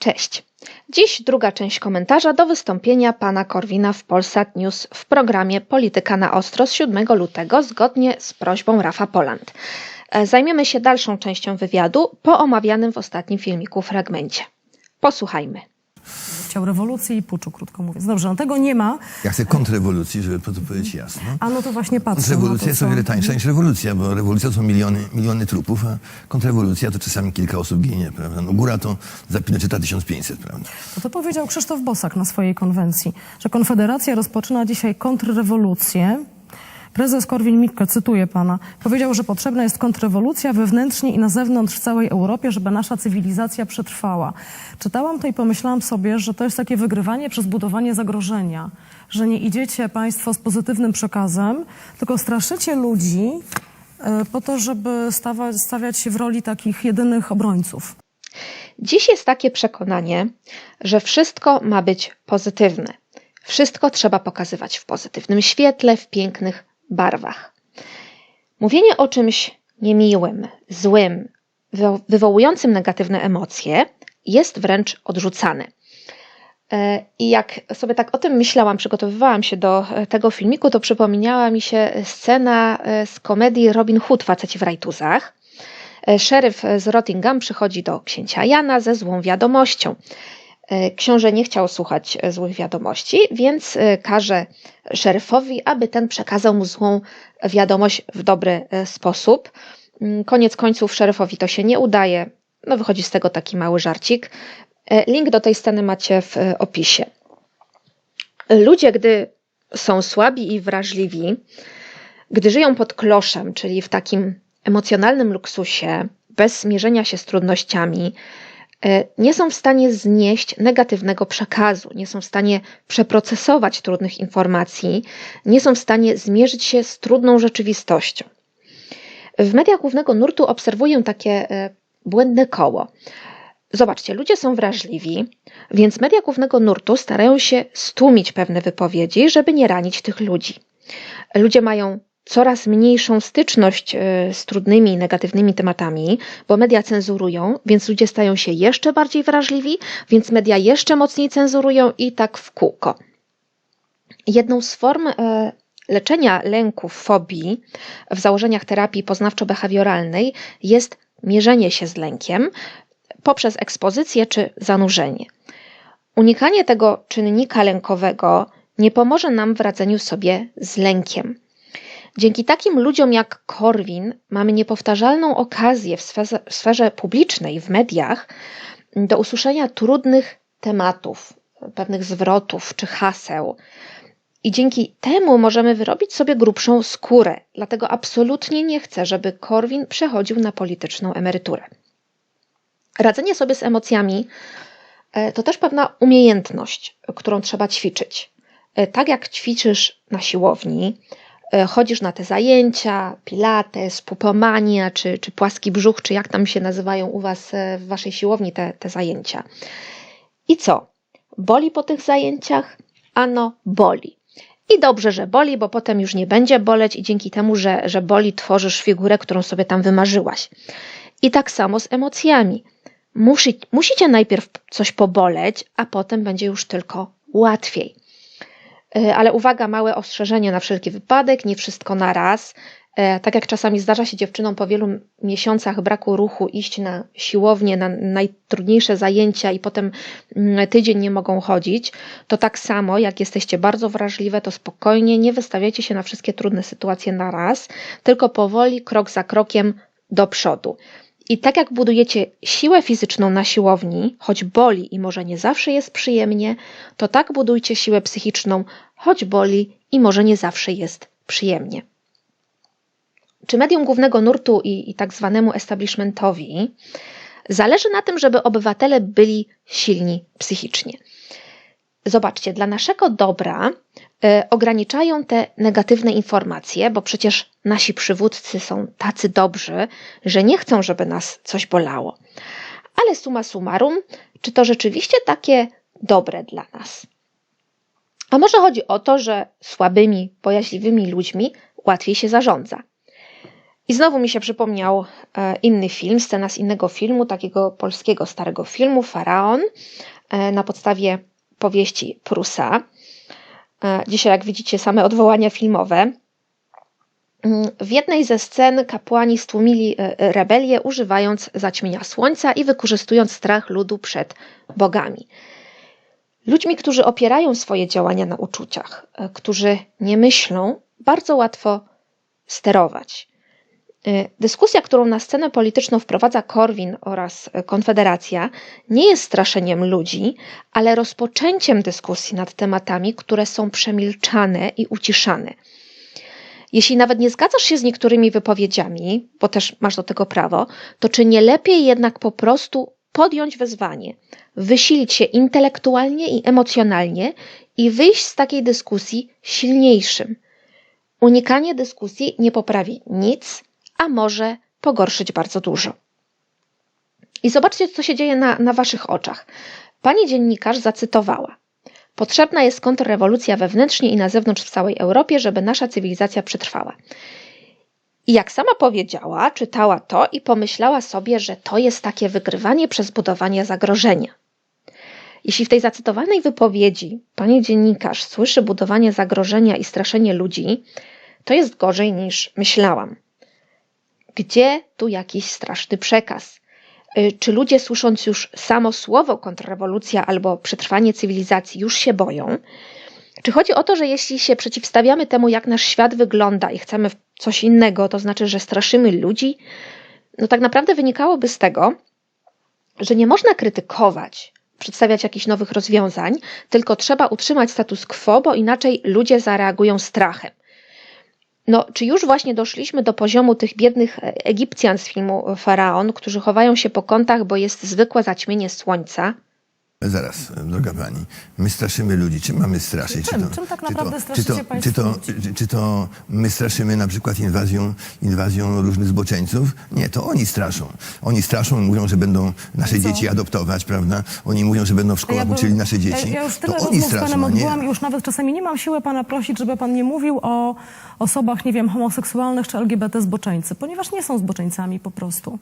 Cześć. Dziś druga część komentarza do wystąpienia pana Korwina w Polsat News w programie Polityka na Ostro z 7 lutego zgodnie z prośbą Rafa Poland. E, Zajmiemy się dalszą częścią wywiadu po omawianym w ostatnim filmiku fragmencie. Posłuchajmy. Chciał rewolucji i puczu, krótko mówiąc. Dobrze, no tego nie ma, Ja chcę kontrrewolucji, żeby to powiedzieć jasno. a no to właśnie patrzę to, jest o wiele tańsza niż rewolucja, bo rewolucja to są miliony, miliony trupów, a kontrrewolucja to czasami kilka osób ginie, prawda? No góra to za Pinocheta 1500, prawda? To, to powiedział Krzysztof Bosak na swojej konwencji, że Konfederacja rozpoczyna dzisiaj kontrrewolucję. Prezes Korwin-Mikke, cytuję pana, powiedział, że potrzebna jest kontrrewolucja wewnętrznie i na zewnątrz w całej Europie, żeby nasza cywilizacja przetrwała. Czytałam to i pomyślałam sobie, że to jest takie wygrywanie przez budowanie zagrożenia, że nie idziecie państwo z pozytywnym przekazem, tylko straszycie ludzi e, po to, żeby stawiać się w roli takich jedynych obrońców. Dziś jest takie przekonanie, że wszystko ma być pozytywne. Wszystko trzeba pokazywać w pozytywnym świetle, w pięknych barwach. Mówienie o czymś niemiłym, złym, wywo- wywołującym negatywne emocje jest wręcz odrzucane. E, I jak sobie tak o tym myślałam, przygotowywałam się do e, tego filmiku, to przypomniała mi się scena e, z komedii Robin Hood, Faceci w rajtuzach. Szeryf z Rottingham przychodzi do księcia Jana ze złą wiadomością. E, Książę nie chciał słuchać e, złych wiadomości, więc e, każe szeryfowi, aby ten przekazał mu złą wiadomość w dobry sposób. Mm, Koniec końców szeryfowi to się nie udaje. No wychodzi z tego taki mały żarcik. Link do tej sceny macie w opisie. Ludzie, gdy są słabi i wrażliwi, gdy żyją pod kloszem, czyli w takim emocjonalnym luksusie, bez mierzenia się z trudnościami, nie są w stanie znieść negatywnego przekazu, nie są w stanie przeprocesować trudnych informacji, nie są w stanie zmierzyć się z trudną rzeczywistością. W mediach głównego nurtu obserwuję takie e, błędne koło. Zobaczcie, ludzie są wrażliwi, więc media głównego nurtu starają się stłumić pewne wypowiedzi, żeby nie ranić tych ludzi. Ludzie mają coraz mniejszą styczność e, z trudnymi, negatywnymi tematami, bo media cenzurują, więc ludzie stają się jeszcze bardziej wrażliwi, więc media jeszcze mocniej cenzurują i tak w kółko. Jedną z form e, leczenia lęków, fobii w założeniach terapii poznawczo-behawioralnej jest mierzenie się z lękiem poprzez ekspozycję czy zanurzenie. Unikanie tego czynnika lękowego nie pomoże nam w radzeniu sobie z lękiem. Dzięki takim ludziom jak Korwin mamy niepowtarzalną okazję w sferze, w sferze publicznej, w mediach, do usłyszenia trudnych tematów, pewnych zwrotów czy haseł. I dzięki temu możemy wyrobić sobie grubszą skórę. Dlatego absolutnie nie chcę, żeby Korwin przechodził na polityczną emeryturę. Radzenie sobie z emocjami e, to też pewna umiejętność, którą trzeba ćwiczyć. E, Tak jak ćwiczysz na siłowni, chodzisz na te zajęcia, pilates, pupomania, czy, czy płaski brzuch, czy jak tam się nazywają u Was e, w Waszej siłowni te, te zajęcia. I co? Boli po tych zajęciach? Ano, boli. I dobrze, że boli, bo potem już nie będzie boleć i dzięki temu, że, że boli, tworzysz figurę, którą sobie tam wymarzyłaś. I tak samo z emocjami. Musi, musicie najpierw coś poboleć, a potem będzie już tylko łatwiej. E, Ale uwaga, małe ostrzeżenie na wszelki wypadek, nie wszystko na raz. E, Tak jak czasami zdarza się dziewczynom po wielu miesiącach braku ruchu iść na siłownię, na najtrudniejsze zajęcia i potem mm, tydzień nie mogą chodzić, to tak samo jak jesteście bardzo wrażliwe, to spokojnie nie wystawiajcie się na wszystkie trudne sytuacje na raz, tylko powoli, krok za krokiem do przodu. I tak jak budujecie siłę fizyczną na siłowni, choć boli i może nie zawsze jest przyjemnie, to tak budujcie siłę psychiczną, choć boli i może nie zawsze jest przyjemnie. Czy medium głównego nurtu i, i tak zwanemu establishmentowi zależy na tym, żeby obywatele byli silni psychicznie? Zobaczcie, dla naszego dobra ograniczają te negatywne informacje, bo przecież nasi przywódcy są tacy dobrzy, że nie chcą, żeby nas coś bolało. Ale summa summarum, czy to rzeczywiście takie dobre dla nas? A może chodzi o to, że słabymi, bojaźliwymi ludźmi łatwiej się zarządza? I znowu mi się przypomniał e, inny film, scena z innego filmu, takiego polskiego starego filmu, Faraon, e, na podstawie powieści Prusa. E, Dzisiaj, jak widzicie, same odwołania filmowe. Mm, W jednej ze scen kapłani stłumili e, e, rebelię, używając zaćmienia słońca i wykorzystując strach ludu przed bogami. Ludźmi, którzy opierają swoje działania na uczuciach, którzy nie myślą, bardzo łatwo sterować. E, Dyskusja, którą na scenę polityczną wprowadza Korwin oraz e, Konfederacja, nie jest straszeniem ludzi, ale rozpoczęciem dyskusji nad tematami, które są przemilczane i uciszane. Jeśli nawet nie zgadzasz się z niektórymi wypowiedziami, bo też masz do tego prawo, to czy nie lepiej jednak po prostu podjąć wyzwanie, wysilić się intelektualnie i emocjonalnie i wyjść z takiej dyskusji silniejszym? Unikanie dyskusji nie poprawi nic, a może pogorszyć bardzo dużo. I zobaczcie, co się dzieje na, na waszych oczach. Pani dziennikarz zacytowała. Potrzebna jest kontrrewolucja wewnętrznie i na zewnątrz w całej Europie, żeby nasza cywilizacja przetrwała. I jak sama powiedziała, czytała to i pomyślała sobie, że to jest takie wygrywanie przez budowanie zagrożenia. Jeśli w tej zacytowanej wypowiedzi pani dziennikarz słyszy budowanie zagrożenia i straszenie ludzi, to jest gorzej niż myślałam. Gdzie tu jakiś straszny przekaz? Y, Czy ludzie, słysząc już samo słowo kontrrewolucja albo przetrwanie cywilizacji, już się boją? Czy chodzi o to, że jeśli się przeciwstawiamy temu, jak nasz świat wygląda i chcemy coś innego, to znaczy, że straszymy ludzi? No tak naprawdę wynikałoby z tego, że nie można krytykować, przedstawiać jakichś nowych rozwiązań, tylko trzeba utrzymać status quo, bo inaczej ludzie zareagują strachem. No, czy już właśnie doszliśmy do poziomu tych biednych e, Egipcjan z filmu Faraon, którzy chowają się po kątach, bo jest zwykłe zaćmienie słońca? Zaraz, droga pani, my straszymy ludzi. Czym mamy straszyć? Czym? Czym tak czy to, naprawdę czy straszycie to, państwo czy to, czy, czy to my straszymy na przykład inwazją, inwazją różnych zboczeńców? Nie, to oni straszą. Oni straszą, mówią, że będą nasze Co? dzieci adoptować, prawda? Oni mówią, że będą w szkołach bym- uczyli nasze dzieci. Ja, ja już tyle to oni rozmów z straszą, panem odbyłam ja. i już nawet czasami nie mam siły pana prosić, żeby pan nie mówił o osobach, nie wiem, homoseksualnych czy LGBT zboczeńcy, ponieważ nie są zboczeńcami po prostu.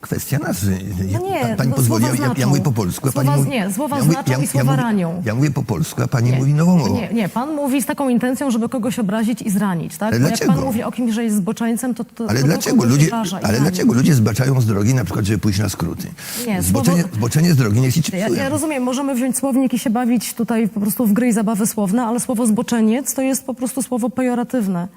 Kwestia nazwy. No nie, Pa- pani no pozwoli, ja, ja, ja mówię po polsku, a pani mówi... nie, słowa ja znaczą ja, i słowa ja mówię- ranią. Ja mówię po polsku, a pani Nie. mówi nową mową. Nie, nie, pan mówi z taką intencją, żeby kogoś obrazić i zranić, tak? Ale Bo jak dlaczego? pan mówi o kimś, że jest zboczeńcem, to, to Ale to dlaczego ludzie, ale dlaczego ludzie zbaczają z drogi, na przykład, żeby pójść na skróty? Nie, zboczenie, słowo- zboczenie z drogi niech ci Ja, ja rozumiem, możemy wziąć słownik i się bawić tutaj po prostu w gry i zabawy słowne, ale słowo zboczeniec to jest po prostu słowo pejoratywne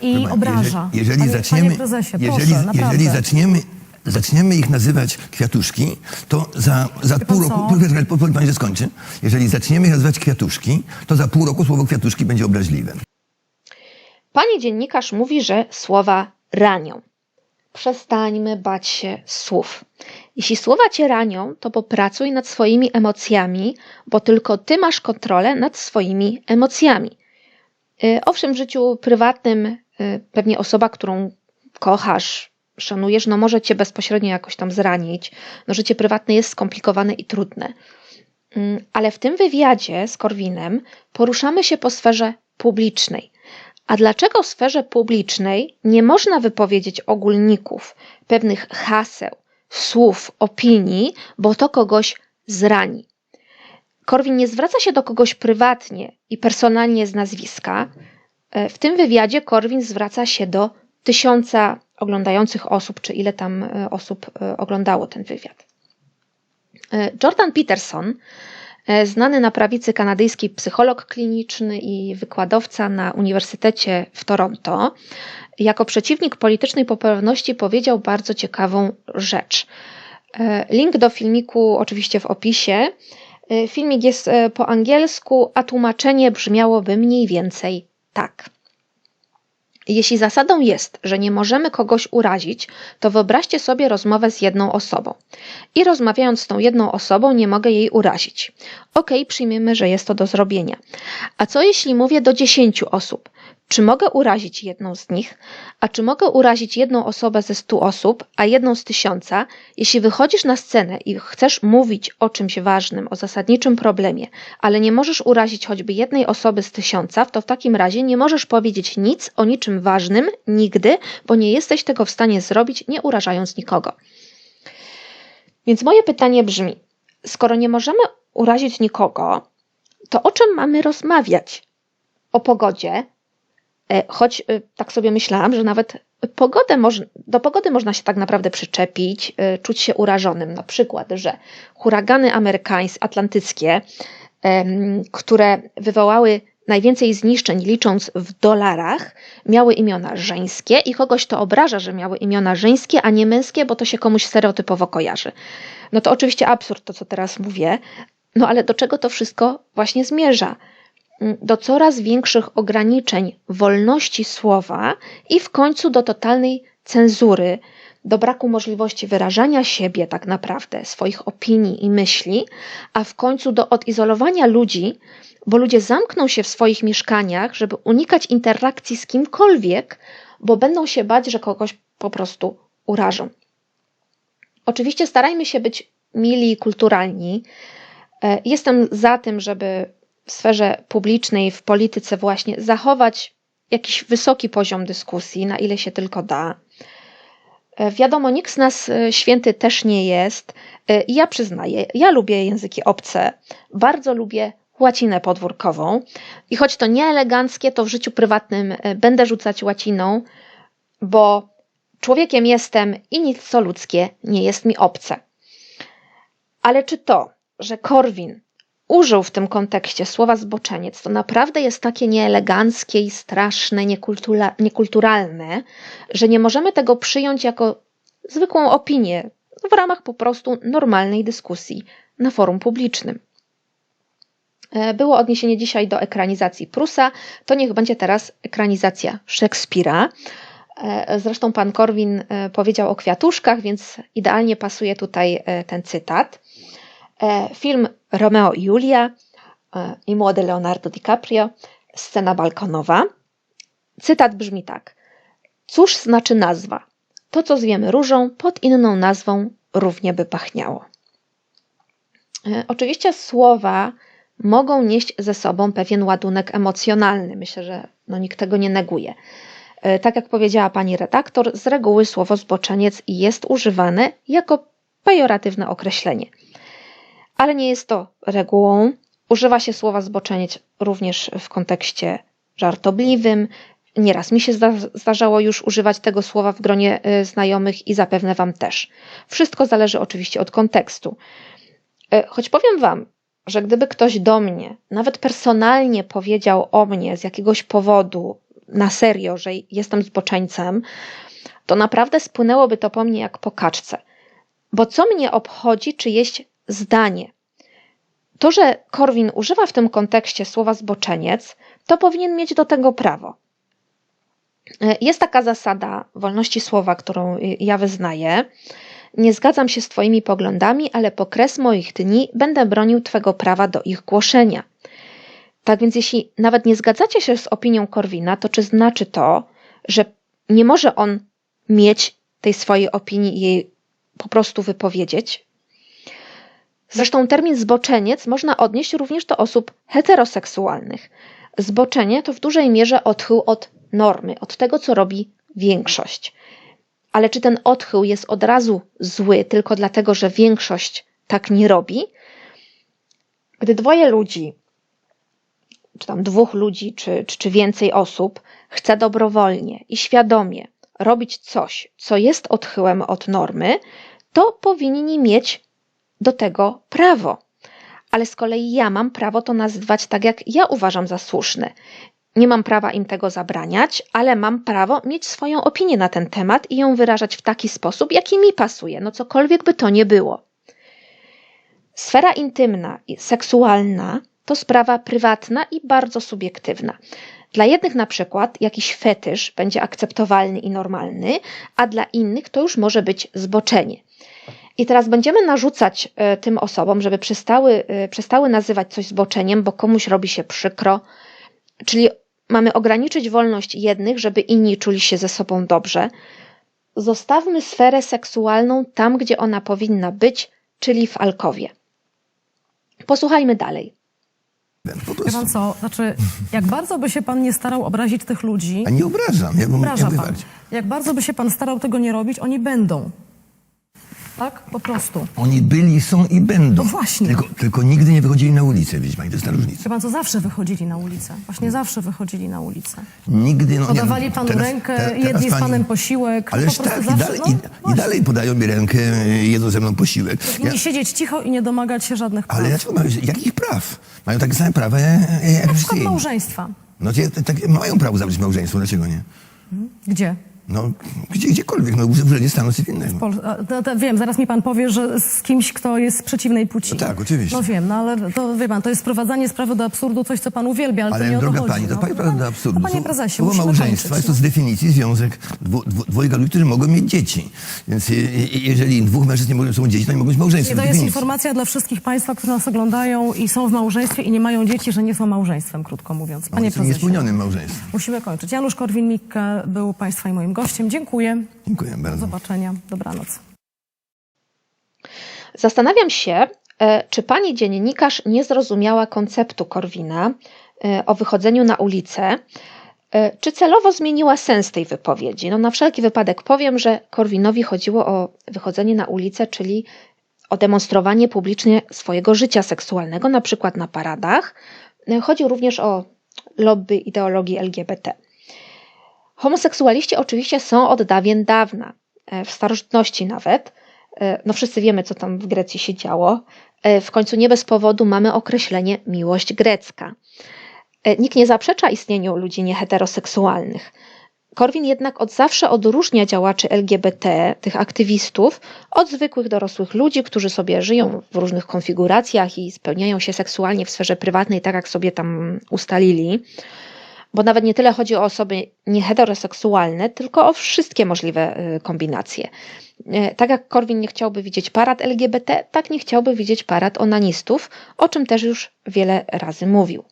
i obraża. Jeżeli, jeżeli panie, zaczniemy, panie prezesie, jeżeli, proszę, jeżeli zaczniemy, zaczniemy ich nazywać kwiatuszki, to za, za pół pan roku, pozwoli pani, że skończę. Jeżeli zaczniemy ich nazywać kwiatuszki, to za pół roku słowo kwiatuszki będzie obraźliwe. Pani dziennikarz mówi, że słowa ranią. Przestańmy bać się słów. Jeśli słowa cię ranią, to popracuj nad swoimi emocjami, bo tylko ty masz kontrolę nad swoimi emocjami. Y, Owszem, w życiu prywatnym y, pewnie osoba, którą kochasz, szanujesz, no może cię bezpośrednio jakoś tam zranić. No życie prywatne jest skomplikowane i trudne. Mm, Ale w tym wywiadzie z Korwinem poruszamy się po sferze publicznej. A dlaczego w sferze publicznej nie można wypowiedzieć ogólników, pewnych haseł, słów, opinii, bo to kogoś zrani? Korwin nie zwraca się do kogoś prywatnie i personalnie z nazwiska. E, W tym wywiadzie Korwin zwraca się do tysiąca oglądających osób, czy ile tam e, osób e, oglądało ten wywiad. E, Jordan Peterson, znany na prawicy kanadyjski psycholog kliniczny i wykładowca na Uniwersytecie w Toronto, jako przeciwnik politycznej poprawności powiedział bardzo ciekawą rzecz. Link do filmiku oczywiście w opisie. Filmik jest po angielsku, a tłumaczenie brzmiałoby mniej więcej tak. Jeśli zasadą jest, że nie możemy kogoś urazić, to wyobraźcie sobie rozmowę z jedną osobą. I rozmawiając z tą jedną osobą, nie mogę jej urazić. Ok, przyjmiemy, że jest to do zrobienia. A co jeśli mówię do dziesięciu osób? Czy mogę urazić jedną z nich, a czy mogę urazić jedną osobę ze stu osób, a jedną z tysiąca, jeśli wychodzisz na scenę i chcesz mówić o czymś ważnym, o zasadniczym problemie, ale nie możesz urazić choćby jednej osoby z tysiąca, to w takim razie nie możesz powiedzieć nic o niczym ważnym nigdy, bo nie jesteś tego w stanie zrobić, nie urażając nikogo. Więc moje pytanie brzmi: skoro nie możemy urazić nikogo, to o czym mamy rozmawiać? O pogodzie, Choć e, tak sobie myślałam, że nawet pogodę moż, do pogody można się tak naprawdę przyczepić, e, czuć się urażonym. Na przykład, że huragany amerykańskie, atlantyckie, które wywołały najwięcej zniszczeń licząc w dolarach, miały imiona żeńskie i kogoś to obraża, że miały imiona żeńskie, a nie męskie, bo to się komuś stereotypowo kojarzy. No to oczywiście absurd to, co teraz mówię, no ale do czego to wszystko właśnie zmierza? Do coraz większych ograniczeń wolności słowa i w końcu do totalnej cenzury, do braku możliwości wyrażania siebie, tak naprawdę, swoich opinii i myśli, a w końcu do odizolowania ludzi, bo ludzie zamkną się w swoich mieszkaniach, żeby unikać interakcji z kimkolwiek, bo będą się bać, że kogoś po prostu urażą. Oczywiście starajmy się być mili i kulturalni. E, Jestem za tym, żeby w sferze publicznej, w polityce właśnie zachować jakiś wysoki poziom dyskusji, na ile się tylko da. E, Wiadomo, nikt z nas e, święty też nie jest. E, Ja przyznaję, ja lubię języki obce, bardzo lubię łacinę podwórkową i choć to nie eleganckie, to w życiu prywatnym będę rzucać łaciną, bo człowiekiem jestem i nic co ludzkie nie jest mi obce. Ale czy to, że Korwin użył w tym kontekście słowa zboczeniec, to naprawdę jest takie nieeleganckie i straszne, niekultura, niekulturalne, że nie możemy tego przyjąć jako zwykłą opinię w ramach po prostu normalnej dyskusji na forum publicznym. E, Było odniesienie dzisiaj do ekranizacji Prusa, to niech będzie teraz ekranizacja Szekspira. E, Zresztą pan Korwin e, powiedział o kwiatuszkach, więc idealnie pasuje tutaj ten cytat. E, Film Romeo i Julia e, i młody Leonardo DiCaprio, scena balkonowa. Cytat brzmi tak. Cóż znaczy nazwa? To, co zwiemy różą, pod inną nazwą równie by pachniało. E, Oczywiście słowa mogą nieść ze sobą pewien ładunek emocjonalny. Myślę, że no, nikt tego nie neguje. Tak jak powiedziała pani redaktor, z reguły słowo zboczeniec jest używane jako pejoratywne określenie. Ale nie jest to regułą. Używa się słowa zboczeniec również w kontekście żartobliwym. Nieraz mi się zda zdarzało już używać tego słowa w gronie y, znajomych i zapewne Wam też. Wszystko zależy oczywiście od kontekstu. Y, Choć powiem Wam, że gdyby ktoś do mnie, nawet personalnie powiedział o mnie z jakiegoś powodu, na serio, że jestem zboczeńcem, to naprawdę spłynęłoby to po mnie jak po kaczce. Bo co mnie obchodzi czyjeś zdanie? To, że Korwin używa w tym kontekście słowa zboczeniec, to powinien mieć do tego prawo. E, Jest taka zasada wolności słowa, którą y, ja wyznaję. Nie zgadzam się z Twoimi poglądami, ale po kres moich dni będę bronił Twego prawa do ich głoszenia. Tak więc, jeśli nawet nie zgadzacie się z opinią Korwina, to czy znaczy to, że nie może on mieć tej swojej opinii i jej po prostu wypowiedzieć? Zresztą termin zboczeniec można odnieść również do osób heteroseksualnych. Zboczenie to w dużej mierze odchył od normy, od tego, co robi większość. Ale czy ten odchył jest od razu zły tylko dlatego, że większość tak nie robi? Gdy dwoje ludzi, czy tam dwóch ludzi, czy, czy, czy więcej osób chce dobrowolnie i świadomie robić coś, co jest odchyłem od normy, to powinni mieć do tego prawo. Ale z kolei ja mam prawo to nazywać tak, jak ja uważam za słuszne. Nie mam prawa im tego zabraniać, ale mam prawo mieć swoją opinię na ten temat i ją wyrażać w taki sposób, jaki mi pasuje, no cokolwiek by to nie było. Sfera intymna i seksualna to sprawa prywatna i bardzo subiektywna. Dla jednych na przykład jakiś fetysz będzie akceptowalny i normalny, a dla innych to już może być zboczenie. I teraz będziemy narzucać e, tym osobom, żeby przestały, e, przestały nazywać coś zboczeniem, bo komuś robi się przykro, czyli mamy ograniczyć wolność jednych, żeby inni czuli się ze sobą dobrze. Zostawmy sferę seksualną tam, gdzie ona powinna być, czyli w alkowie. Posłuchajmy dalej. Wie pan co, znaczy, jak bardzo by się pan nie starał obrazić tych ludzi, A nie obrażam. Ja bym obraża pan. Jak bardzo by się pan starał tego nie robić, oni będą. Tak? Po prostu. Oni byli, są i będą. No właśnie. Tylko, tylko nigdy nie wychodzili na ulicę, widzi pani, to jest ta różnica. Wie pan co, zawsze wychodzili na ulicę. Właśnie zawsze wychodzili na ulicę. Nigdy, no Podawali nie, no, panu teraz- rękę, te- teraz jedli z pani- panem posiłek. no Ależ po tak, zawsze, i, dalej, no, i, i dalej podają mi rękę, jedzą ze mną posiłek. Ja, Powinni siedzieć cicho i nie domagać się żadnych praw. ale dlaczego mają, jakich praw? Mają takie same prawa jak jak Na przykład małżeństwa. No tak, mają prawo zabrać małżeństwo, dlaczego nie? Gdzie? No, gdzie, gdziekolwiek, no, w urzędzie stanu cywilnego. To, to wiem, zaraz mi pan powie, że z kimś, kto jest przeciwnej płci. No tak, oczywiście. No wiem, no ale to wie pan, to jest sprowadzanie sprawy do absurdu, coś, co pan uwielbia, ale, to Ale nie o to droga chodzi. pani, to no. pani prawda do absurdu. No, panie prezesie, Słowo małżeństwa kończyć, jest to z definicji związek dwu, dwu, dwojga ludzi, którzy mogą mieć dzieci. Więc je, je, jeżeli dwóch mężczyzn nie mogą są dzieci, to nie mogą być małżeństwem. I to jest informacja dla wszystkich państwa, którzy nas oglądają i są w małżeństwie i nie mają dzieci, że nie są małżeństwem, krótko mówiąc. Panie Jest to prezesie, niespełnionym małżeństwem. musimy kończyć. Janusz Korwin-Mikke był państwa i moim gościem. Dziękuję. Dziękuję Do bardzo. zobaczenia. Dobranoc. Zastanawiam się, e, czy pani dziennikarz nie zrozumiała konceptu Korwina e, o wychodzeniu na ulicę, e, czy celowo zmieniła sens tej wypowiedzi. No, na wszelki wypadek powiem, że Korwinowi chodziło o wychodzenie na ulicę, czyli o demonstrowanie publicznie swojego życia seksualnego, na przykład na paradach. Chodzi również o lobby ideologii LGBT. Homoseksualiści oczywiście są od dawien dawna, e, w starożytności nawet. E, No wszyscy wiemy, co tam w Grecji się działo. E, W końcu nie bez powodu mamy określenie miłość grecka. Nikt nie zaprzecza istnieniu ludzi nieheteroseksualnych. Korwin jednak od zawsze odróżnia działaczy LGBT, tych aktywistów, od zwykłych dorosłych ludzi, którzy sobie żyją w różnych konfiguracjach i spełniają się seksualnie w sferze prywatnej, tak jak sobie tam ustalili bo nawet nie tyle chodzi o osoby nieheteroseksualne, tylko o wszystkie możliwe y, kombinacje. Y, Tak jak Korwin nie chciałby widzieć parad LGBT, tak nie chciałby widzieć parad onanistów, o czym też już wiele razy mówił.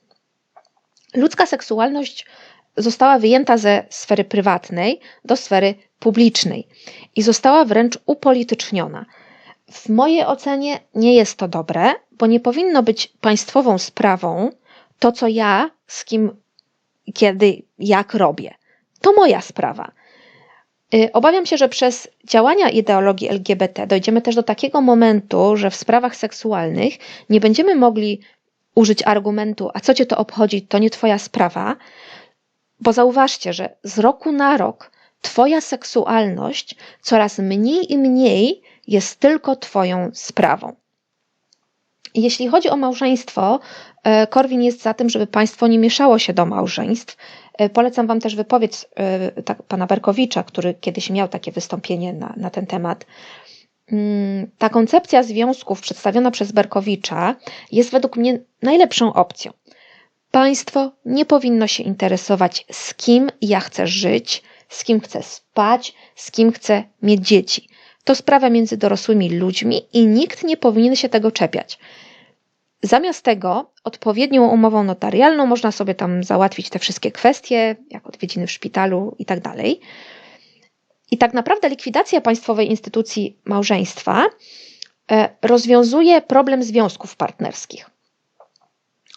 Ludzka seksualność została wyjęta ze sfery prywatnej do sfery publicznej i została wręcz upolityczniona. W mojej ocenie nie jest to dobre, bo nie powinno być państwową sprawą to, co ja z kim kiedy, jak robię. To moja sprawa. Y, Obawiam się, że przez działania ideologii LGBT dojdziemy też do takiego momentu, że w sprawach seksualnych nie będziemy mogli użyć argumentu, a co cię to obchodzi, to nie twoja sprawa, bo zauważcie, że z roku na rok twoja seksualność coraz mniej i mniej jest tylko twoją sprawą. Jeśli chodzi o małżeństwo, e, Korwin jest za tym, żeby państwo nie mieszało się do małżeństw. E, Polecam Wam też wypowiedź e, tak, pana Berkowicza, który kiedyś miał takie wystąpienie na, na ten temat. Mm, Ta koncepcja związków przedstawiona przez Berkowicza jest według mnie najlepszą opcją. Państwo nie powinno się interesować, z kim ja chcę żyć, z kim chcę spać, z kim chcę mieć dzieci. To sprawa między dorosłymi ludźmi i nikt nie powinien się tego czepiać. Zamiast tego, odpowiednią umową notarialną można sobie tam załatwić te wszystkie kwestie, jak odwiedziny w szpitalu i tak. I tak naprawdę likwidacja państwowej instytucji małżeństwa e, rozwiązuje problem związków partnerskich.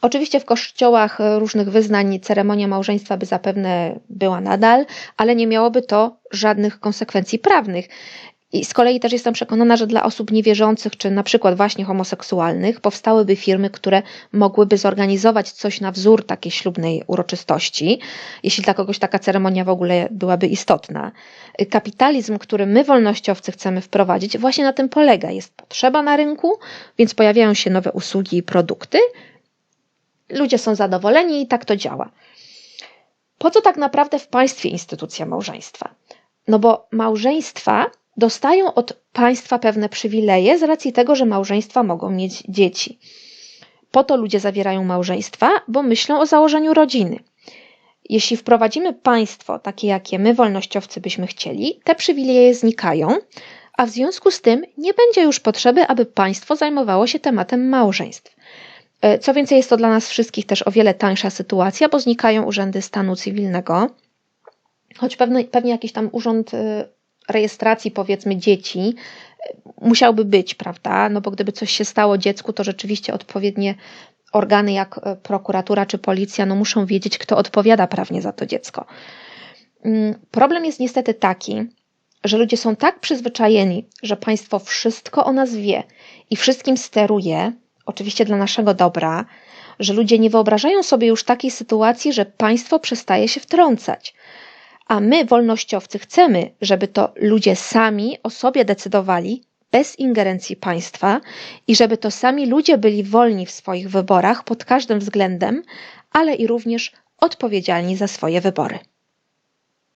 Oczywiście w kościołach e, różnych wyznań ceremonia małżeństwa by zapewne była nadal, ale nie miałoby to żadnych konsekwencji prawnych. I z kolei też jestem przekonana, że dla osób niewierzących, czy na przykład właśnie homoseksualnych, powstałyby firmy, które mogłyby zorganizować coś na wzór takiej ślubnej uroczystości, jeśli dla kogoś taka ceremonia w ogóle byłaby istotna. Kapitalizm, który my, wolnościowcy, chcemy wprowadzić, właśnie na tym polega. Jest potrzeba na rynku, więc pojawiają się nowe usługi i produkty. Ludzie są zadowoleni i tak to działa. Po co tak naprawdę w państwie instytucja małżeństwa? No bo małżeństwa dostają od państwa pewne przywileje z racji tego, że małżeństwa mogą mieć dzieci. Po to ludzie zawierają małżeństwa, bo myślą o założeniu rodziny. Jeśli wprowadzimy państwo takie, jakie my, wolnościowcy, byśmy chcieli, te przywileje znikają, a w związku z tym nie będzie już potrzeby, aby państwo zajmowało się tematem małżeństw. E, Co więcej, jest to dla nas wszystkich też o wiele tańsza sytuacja, bo znikają urzędy stanu cywilnego, choć pewne, pewnie jakiś tam urząd y, rejestracji, powiedzmy, dzieci musiałby być, prawda? No bo gdyby coś się stało dziecku, to rzeczywiście odpowiednie organy, jak y, prokuratura czy policja, no muszą wiedzieć, kto odpowiada prawnie za to dziecko. Mm, Problem jest niestety taki, że ludzie są tak przyzwyczajeni, że państwo wszystko o nas wie i wszystkim steruje, oczywiście dla naszego dobra, że ludzie nie wyobrażają sobie już takiej sytuacji, że państwo przestaje się wtrącać. A my, wolnościowcy, chcemy, żeby to ludzie sami o sobie decydowali, bez ingerencji państwa, i żeby to sami ludzie byli wolni w swoich wyborach pod każdym względem, ale i również odpowiedzialni za swoje wybory.